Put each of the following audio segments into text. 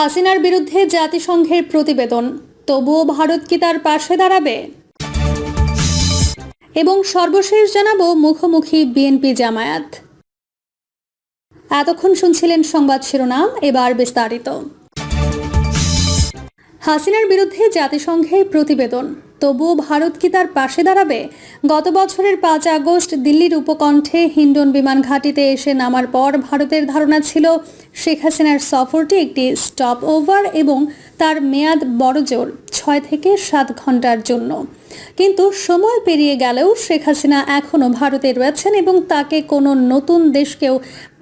হাসিনার বিরুদ্ধে জাতিসংঘের প্রতিবেদন। তবুও ভারত কি তার পাশে দাঁড়াবে? এবং সর্বশেষ জানাব মুখোমুখি বিএনপি জামায়াত। এতক্ষণ শুনছিলেন সংবাদ শিরোনাম, এবার বিস্তারিত। হাসিনার বিরুদ্ধে জাতিসংঘের প্রতিবেদন। তবুও ভারত কি তার পাশে দাঁড়াবে? গত বছরের পাঁচ আগস্ট দিল্লির উপকণ্ঠে হিন্ডন বিমান ঘাঁটিতে এসে নামার পর ভারতের ধারণা ছিল শেখ হাসিনার সফরটি একটি স্টপ ওভার এবং তার মেয়াদ বড় জোর, ছয় থেকে সাত ঘণ্টার জন্য। কিন্তু সময় পেরিয়ে গেলেও শেখ হাসিনা এখনও ভারতে রয়েছেন এবং তাকে কোনো নতুন দেশকেও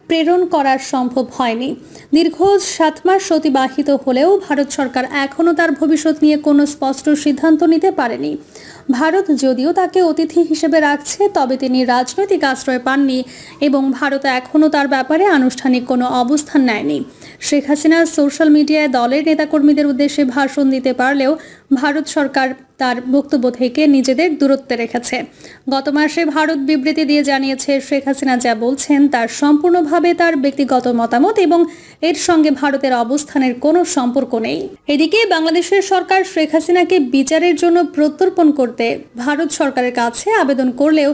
প্রেরণ করা সম্ভব হয়নি। দীর্ঘ সাত মাস অতিবাহিত হলেও ভারত সরকার এখনও তার ভবিষ্যৎ নিয়ে কোনো স্পষ্ট সিদ্ধান্ত নিতে পারেনি। ভারত যদিও তাকে অতিথি হিসেবে রাখছে, তবে তিনি রাজনৈতিক আশ্রয় পাননি এবং ভারত এখনও তার ব্যাপারে আনুষ্ঠানিক কোনো অবস্থান নেয়নি। শেখ হাসিনা সোশ্যাল মিডিয়ায় দলের নেতাকর্মীদের উদ্দেশ্যে ভাষণ দিতে পারলেও ভারত সরকার তার বক্তব্য থেকে নিজেদের দূরত্বে রেখেছে। গত মাসে ভারত বিবৃতি দিয়ে জানিয়েছে, শেখ হাসিনা যা বলছেন তার সম্পূর্ণভাবে তার ব্যক্তিগত মতামত এবং এর সঙ্গে ভারতের অবস্থানের কোনো সম্পর্ক নেই। এদিকে বাংলাদেশের সরকার শেখ হাসিনাকে বিচারের জন্য প্রত্যর্পণ করতে ভারত সরকারের কাছে আবেদন করলেও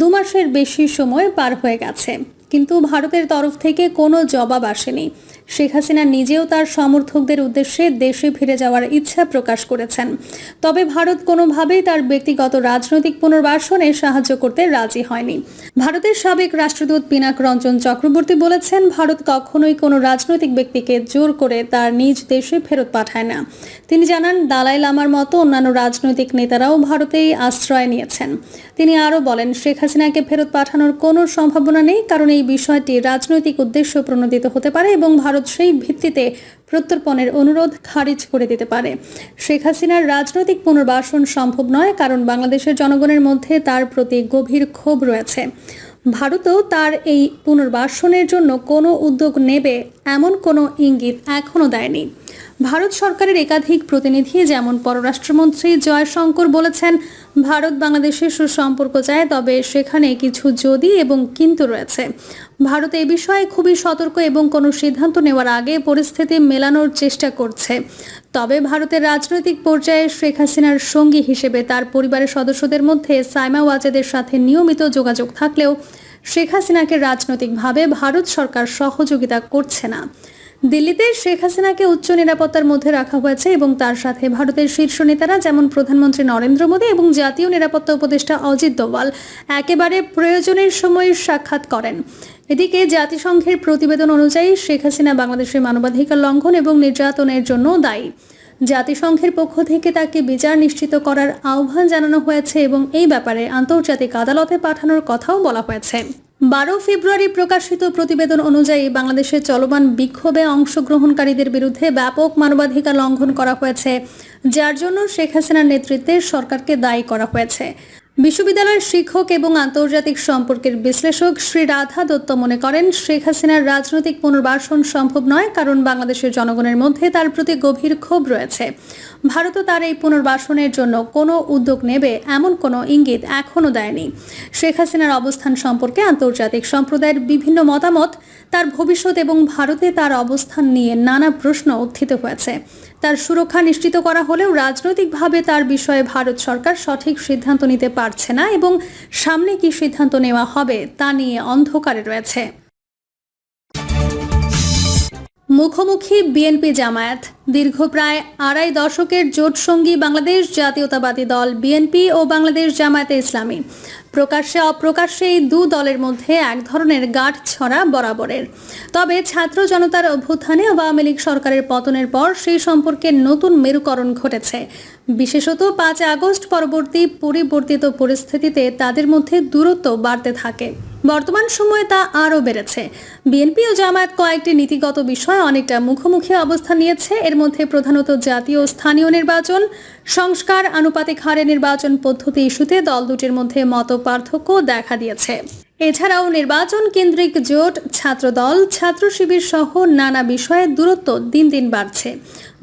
দু মাসের বেশি সময় পার হয়ে গেছে। কিন্তু ভারতের তরফ থেকে কোনো জবাব আসেনি। শেখ হাসিনা নিজেও তার সমর্থকদের উদ্দেশ্যে দেশে ফিরে যাওয়ার ইচ্ছা প্রকাশ করেছেন। তবে ভারত কোনোভাবেই তার ব্যক্তিগত রাজনৈতিক পুনর্বাসনে সাহায্য করতে রাজি হয়নি। ভারতের সাবেক রাষ্ট্রদূত পিনাক রঞ্জন চক্রবর্তী বলেছেন, ভারত কখনোই কোনো রাজনৈতিক ব্যক্তিকে জোর করে তার নিজ দেশে ফেরত পাঠায় না। তিনি জানান, দালাই লামার মতো অন্যান্য রাজনৈতিক নেতারাও ভারতেই আশ্রয় নিয়েছেন। তিনি আরও বলেন, শেখ হাসিনাকে ফেরত পাঠানোর কোনো সম্ভাবনা নেই, কারণ এই বিষয়টি রাজনৈতিক উদ্দেশ্য প্রণোদিত হতে পারে এবং ভারত সেই ভিত্তিতে প্রত্যর্পণের অনুরোধ খারিজ করে দিতে পারে। শেখ হাসিনার রাজনৈতিক পুনর্বাসন সম্ভব নয়, কারণ বাংলাদেশের জনগণের মধ্যে তার প্রতি গভীর ক্ষোভ রয়েছে। ভারতও তার এই পুনর্বাসনের জন্য কোনো উদ্যোগ নেবে এমন কোনো ইঙ্গিত এখনও দেয়নি। ভারত সরকারের একাধিক প্রতিনিধি যেমন পররাষ্ট্রমন্ত্রী জয়শঙ্কর বলেছেন, ভারত বাংলাদেশের সুসম্পর্ক চায়, তবে সেখানে কিছু যদি এবং কিন্তু রয়েছে। ভারত এ বিষয়ে খুবই সতর্ক এবং কোনো সিদ্ধান্ত নেওয়ার আগে পরিস্থিতি মেলানোর চেষ্টা করছে। তবে ভারতের রাজনৈতিক পর্যায়ে শেখ হাসিনার সঙ্গী হিসেবে তার পরিবারের সদস্যদের মধ্যে সাইমা ওয়াজেদের সাথে নিয়মিত যোগাযোগ থাকলেও শেখ হাসিনাকে রাজনৈতিকভাবে ভারত সরকার সহযোগিতা করছে না। দিল্লিতে শেখ হাসিনাকে উচ্চ নিরাপত্তার মধ্যে রাখা হয়েছে এবং তার সাথে ভারতের শীর্ষ নেতারা যেমন প্রধানমন্ত্রী নরেন্দ্র মোদী এবং জাতীয় নিরাপত্তা উপদেষ্টা অজিত দোভাল একেবারে প্রয়োজনের সময় সাক্ষাৎ করেন। এদিকে জাতিসংঘের প্রতিবেদন অনুযায়ী শেখ হাসিনা বাংলাদেশের মানবাধিকার লঙ্ঘন এবং নির্যাতনের জন্য দায়ী। জাতিসংঘের পক্ষ থেকে তাকে বিচার নিশ্চিত করার আহ্বান জানানো হয়েছে এবং এই ব্যাপারে আন্তর্জাতিক আদালতে পাঠানোর কথাও বলা হয়েছে। বারো ফেব্রুয়ারি প্রকাশিত প্রতিবেদন অনুযায়ী বাংলাদেশের চলমান বিক্ষোভে অংশগ্রহণকারীদের বিরুদ্ধে ব্যাপক মানবাধিকার লঙ্ঘন করা হয়েছে, যার জন্য শেখ হাসিনার নেতৃত্বে সরকারকে দায়ী করা হয়েছে। বিশ্ববিদ্যালয়ের শিক্ষক এবং আন্তর্জাতিক সম্পর্কের বিশ্লেষক শ্রী রাধা দত্ত মনে করেন, শেখ হাসিনার রাজনৈতিক পুনর্বাসন সম্ভব নয়, কারণ বাংলাদেশের জনগণের মধ্যে তার প্রতি গভীর ক্ষোভ রয়েছে। ভারতও তার এই পুনর্বাসনের জন্য কোনো উদ্যোগ নেবে এমন কোনো ইঙ্গিত এখনও দেয়নি। শেখ হাসিনার অবস্থান সম্পর্কে আন্তর্জাতিক সম্প্রদায়ের বিভিন্ন মতামত, তার ভবিষ্যৎ এবং ভারতে তার অবস্থান নিয়ে নানা প্রশ্ন উত্থিত হয়েছে। তার সুরক্ষা নিশ্চিত করা হলেও রাজনৈতিকভাবে তার বিষয়ে ভারত সরকার সঠিক সিদ্ধান্ত নিতে পারছে না এবং সামনে কি সিদ্ধান্ত নেওয়া হবে তা নিয়ে অন্ধকারে রয়েছে। মুখোমুখি বিএনপি জামায়াত। দীর্ঘ প্রায় আড়াই দশকের জোটসঙ্গী বাংলাদেশ জাতীয়তাবাদী দল বিএনপি ও বাংলাদেশ জামায়াতে ইসলামী। প্রকাশ্যে অপ্রকাশ্যে এই দু দলের মধ্যে এক ধরনের গাঁট ছড়া বরাবরের। তবে ছাত্র জনতার অভ্যুত্থানে আওয়ামী লীগ সরকারের পতনের পর সেই সম্পর্কে নতুন মেরুকরণ ঘটেছে। বিশেষত পাঁচ আগস্ট পরবর্তী পরিবর্তিত পরিস্থিতিতে তাদের মধ্যে দূরত্ব বাড়তে থাকে। বর্তমান সময়ে তা আরও বেড়েছে। বিএনপি ও জামায়াত কয়েকটি নীতিগত বিষয় অনেকটা মুখোমুখি অবস্থান নিয়েছে। এর মধ্যে প্রধানত জাতীয় স্থানীয় নির্বাচন, সংস্কার, আনুপাতিক হারে নির্বাচন পদ্ধতি ইস্যুতে দল দুটির মধ্যে মত পার্থক্য দেখা দিয়েছে। এছাড়াও নির্বাচন কেন্দ্রিক জোট, ছাত্রদল, ছাত্র শিবির সহ নানা বিষয়ে দূরত্ব দিন দিন বাড়ছে।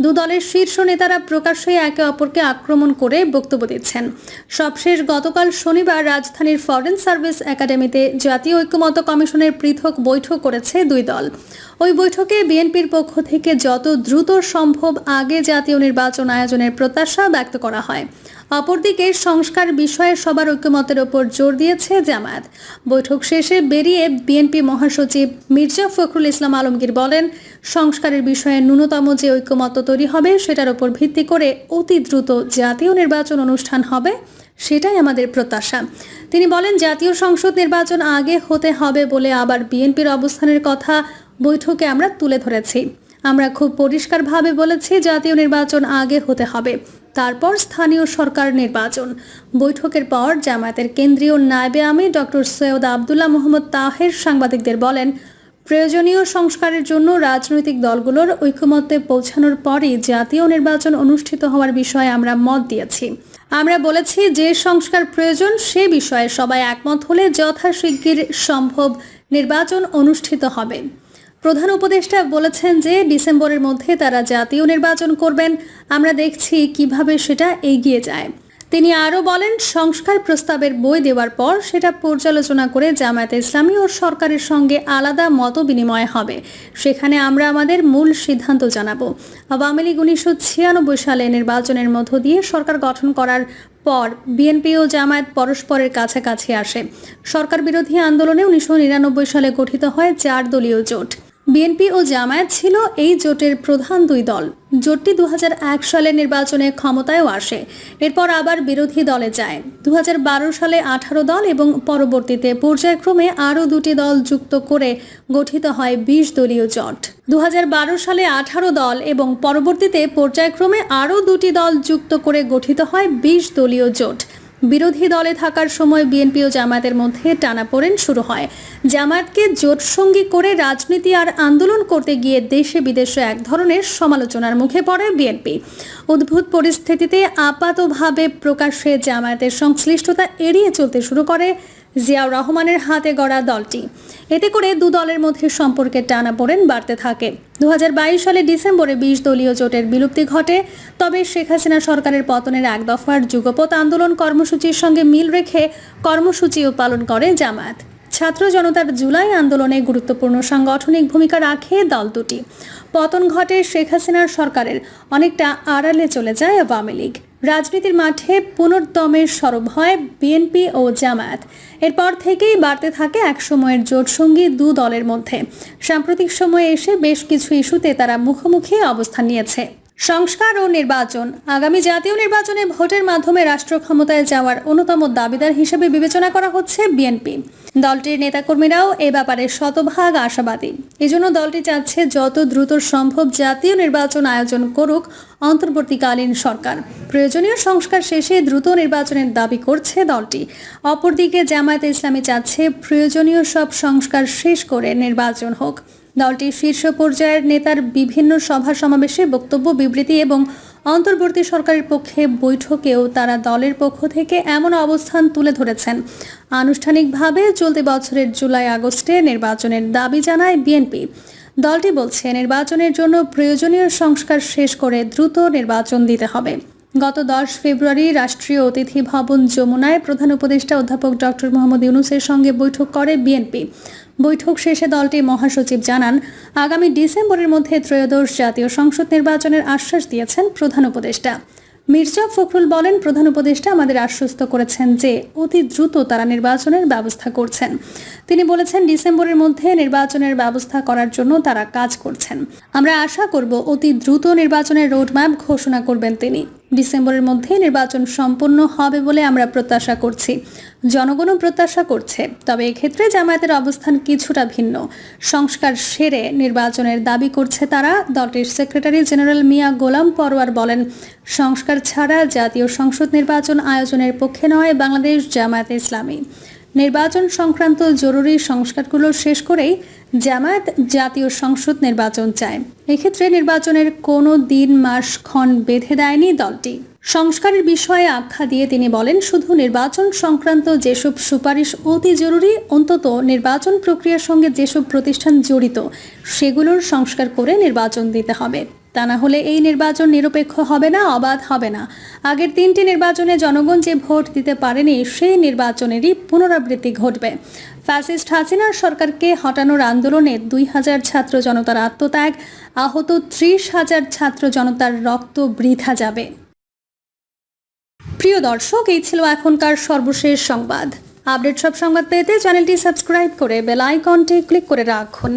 দু দলের শীর্ষ নেতারা প্রকাশ্যে একে অপরকে আক্রমণ করে বক্তব্য দিচ্ছেন। সবশেষ গতকাল শনিবার রাজধানীর ফরেন সার্ভিস একাডেমিতে জাতীয় ঐক্যমত্য কমিশনের পৃথক বৈঠক করেছে দুই দল। ওই বৈঠকে বিএনপির পক্ষ থেকে যত দ্রুত সম্ভব আগে জাতীয় নির্বাচন আয়োজনের প্রত্যাশা ব্যক্ত করা হয়। অপরদিকে সংস্কার বিষয়ে সবার ঐক্যমতের ওপর জোর দিয়েছে জামায়াত। বৈঠক শেষে বেরিয়ে বিএনপি মহাসচিব মির্জা ফখরুল ইসলাম আলমগীর বলেন, সংস্কারের বিষয়ে ন্যূনতম যে ঐক্যমত্য তৈরি হবে সেটার ওপর ভিত্তি করে অতি দ্রুত জাতীয় নির্বাচন অনুষ্ঠান হবে, সেটাই আমাদের প্রত্যাশা। তিনি বলেন, জাতীয় সংসদ নির্বাচন আগে হতে হবে বলে আবার বিএনপির অবস্থানের কথা বৈঠকে আমরা তুলে ধরেছি। আমরা খুব পরিষ্কারভাবে বলেছি, জাতীয় নির্বাচন আগে হতে হবে। তারপর স্থানীয় সরকার নির্বাচন। বৈঠকের পর জামায়াতের কেন্দ্রীয় নায়েবে আমির ডক্টর সৈয়দ আবদুল্লাহ মোহাম্মদ তাহের সাংবাদিকদের বলেন, প্রয়োজনীয় সংস্কারের জন্য রাজনৈতিক দলগুলোর ঐক্যমত্যে পৌঁছানোর পরই জাতীয় নির্বাচন অনুষ্ঠিত হওয়ার বিষয়ে আমরা মত দিয়েছি। আমরা বলেছি যে সংস্কার প্রয়োজন, সে বিষয়ে সবাই একমত হলে যথাশীঘ্র সম্ভব নির্বাচন অনুষ্ঠিত হবে। প্রধান উপদেষ্টা বলেছেন যে ডিসেম্বরের মধ্যে তারা জাতীয় নির্বাচন করবেন। আমরা দেখছি কীভাবে সেটা এগিয়ে যায়। তিনি আরও বলেন, সংস্কার প্রস্তাবের বই দেওয়ার পর সেটা পর্যালোচনা করে জামায়াতে ইসলামী ও সরকারের সঙ্গে আলাদা মত বিনিময় হবে। সেখানে আমরা আমাদের মূল সিদ্ধান্ত জানাব। আওয়ামী লীগ উনিশশো ছিয়ানব্বই সালে নির্বাচনের মধ্য দিয়ে সরকার গঠন করার পর বিএনপি ও জামায়াত পরস্পরের কাছাকাছি আসে। সরকার বিরোধী আন্দোলনে উনিশশো নিরানব্বই সালে গঠিত হয় চার দলীয় জোট। বিএনপি ও জামায়াত ছিল এই জোটের প্রধান দুই দল। জোটটি দু হাজার এক সালে নির্বাচনে ক্ষমতায়ও আসে, এরপর আবার বিরোধী দলে যায়। দু হাজার বারো সালে আঠারো দল এবং পরবর্তীতে পর্যায়ক্রমে আরও দুটি দল যুক্ত করে গঠিত হয় বিশ দলীয় জোট। দু হাজার বারো সালে আঠারো দল এবং পরবর্তীতে পর্যায়ক্রমে আরও দুটি দল যুক্ত করে গঠিত হয় বিশ দলীয় জোট। বিরোধী দলে থাকার সময় বিএনপি ও জামায়াতের মধ্যে টানাপোড়েন শুরু হয়। জামায়াতকে জোটসঙ্গী করে রাজনীতি আর আন্দোলন করতে গিয়ে দেশে বিদেশে এক ধরনের সমালোচনার মুখে পড়ে বিএনপি। উদ্ভূত পরিস্থিতিতে আপাতভাবে প্রকাশ্যে জামায়াতের সংশ্লিষ্টতা এড়িয়ে চলতে শুরু করে জিয়াউর রহমানের হাতে গড়া দলটি। এতে করে দু দলের মধ্যে সম্পর্কের টানাপোড়েন বাড়তে থাকে। দু হাজার বাইশ সালে ডিসেম্বরে বিশ দলীয় জোটের বিলুপ্তি ঘটে। তবে শেখ হাসিনা সরকারের পতনের এক দফার যুগপথ আন্দোলন কর্মসূচির সঙ্গে মিল রেখে কর্মসূচিও পালন করে জামায়াত। ছাত্র জনতার জুলাই আন্দোলনে গুরুত্বপূর্ণ সাংগঠনিক ভূমিকা রাখে দল দুটি। পতন ঘটে শেখ হাসিনার সরকারের। অনেকটা আড়ালে চলে যায় আওয়ামী লীগ। রাজনীতির মাঠে পুনর্দমের সরব হয় বিএনপি ও জামায়াত। এরপর থেকেই বাড়তে থাকে এক একসময়ের জোটসঙ্গী দু দলের মধ্যে। সাম্প্রতিক সময়ে এসে বেশ কিছু ইস্যুতে তারা মুখোমুখি অবস্থান নিয়েছে। সংস্কার ও নির্বাচন। আগামী জাতীয় নির্বাচনে ভোটের মাধ্যমে রাষ্ট্র ক্ষমতায় যাওয়ার অন্যতম দাবিদার হিসেবে বিবেচনা করা হচ্ছে বিএনপি। দলটির নেতাকর্মীরাও এ ব্যাপারে শতভাগ আশাবাদী। এজন্য দলটি চাচ্ছে যত দ্রুত সম্ভব জাতীয় নির্বাচন আয়োজন করুক অন্তর্বর্তীকালীন সরকার। প্রয়োজনীয় সংস্কার শেষে দ্রুত নির্বাচনের দাবি করছে দলটি। অপরদিকে জামায়াতে ইসলামী চাচ্ছে প্রয়োজনীয় সব সংস্কার শেষ করে নির্বাচন হোক। দলটির শীর্ষ পর্যায়ের নেতার বিভিন্ন সভা সমাবেশে বক্তব্য, বিবৃতি এবং অন্তর্বর্তী সরকারের পক্ষে বৈঠকেও তারা দলের পক্ষ থেকে এমন অবস্থান তুলে ধরেছেন। আনুষ্ঠানিকভাবে চলতি বছরের জুলাই, আগস্টে নির্বাচনের দাবি জানায় বিএনপি। দলটি বলছে, নির্বাচনের জন্য প্রয়োজনীয় সংস্কার শেষ করে দ্রুত নির্বাচন দিতে হবে। গত দশ ফেব্রুয়ারি রাষ্ট্রীয় অতিথি ভবন যমুনায় প্রধান উপদেষ্টা অধ্যাপক ডক্টর মোহাম্মদ ইউনুসের সঙ্গে বৈঠক করে বিএনপি। বৈঠক শেষে দলটির মহাসচিব জানান, আগামী ডিসেম্বরের মধ্যে ত্রয়োদশ জাতীয় সংসদ নির্বাচনের আশ্বাস দিয়েছেন প্রধান উপদেষ্টা। মির্জা ফখরুল বলেন, প্রধান উপদেষ্টা আমাদের আশ্বস্ত করেছেন যে অতি দ্রুত তারা নির্বাচনের ব্যবস্থা করছেন। তিনি বলেছেন, ডিসেম্বরের মধ্যে নির্বাচনের ব্যবস্থা করার জন্য তারা কাজ করছেন। আমরা আশা করব, অতি দ্রুত নির্বাচনের রোডম্যাপ ঘোষণা করবেন তিনি। ডিসেম্বরের মধ্যে নির্বাচন সম্পন্ন হবে বলে আমরা প্রত্যাশা করছি। জনগণও প্রত্যাশা করছে, তবে এক্ষেত্রে জামায়াতের অবস্থান কিছুটা ভিন্ন। সংস্কার সেরে নির্বাচনের দাবি করছে তারা, দলটির সেক্রেটারি জেনারেল মিয়া গোলাম পরোয়ার বলেন, সংস্কার ছাড়া জাতীয় সংসদ নির্বাচন আয়োজনের পক্ষে নয়, বাংলাদেশ জামায়াতে ইসলামী। নির্বাচন সংক্রান্ত জরুরি সংস্কারগুলো শেষ করেই জামায়াত জাতীয় সংসদ নির্বাচন চায়। এক্ষেত্রে নির্বাচনের কোনো দিন মাস ক্ষণ বেঁধে দেয়নি দলটি। সংস্কারের বিষয়ে আখ্যা দিয়ে তিনি বলেন, শুধু নির্বাচন সংক্রান্ত যেসব সুপারিশ অতি জরুরি, অন্তত নির্বাচন প্রক্রিয়ার সঙ্গে যেসব প্রতিষ্ঠান জড়িত, সেগুলোর সংস্কার করে নির্বাচন দিতে হবে। তা না হলে এই নির্বাচন নিরপেক্ষ হবে না, অবাধ হবে না। আগের তিনটি নির্বাচনে জনগণ যে ভোট দিতে পারেনি, সেই নির্বাচনেরই পুনরাবৃত্তি ঘটবে। ফ্যাসিস্ট হাসিনার সরকারকে হটানোর আন্দোলনে দুই হাজার ছাত্র জনতার আত্মত্যাগ, আহত ত্রিশ হাজার ছাত্র জনতার রক্ত বৃথা যাবে। প্রিয় দর্শক, এই ছিল এখনকার সর্বশেষ সংবাদ। আপডেট সব সংবাদ পেতে চ্যানেলটি সাবস্ক্রাইব করে বেল আইকনটি ক্লিক করে রাখুন।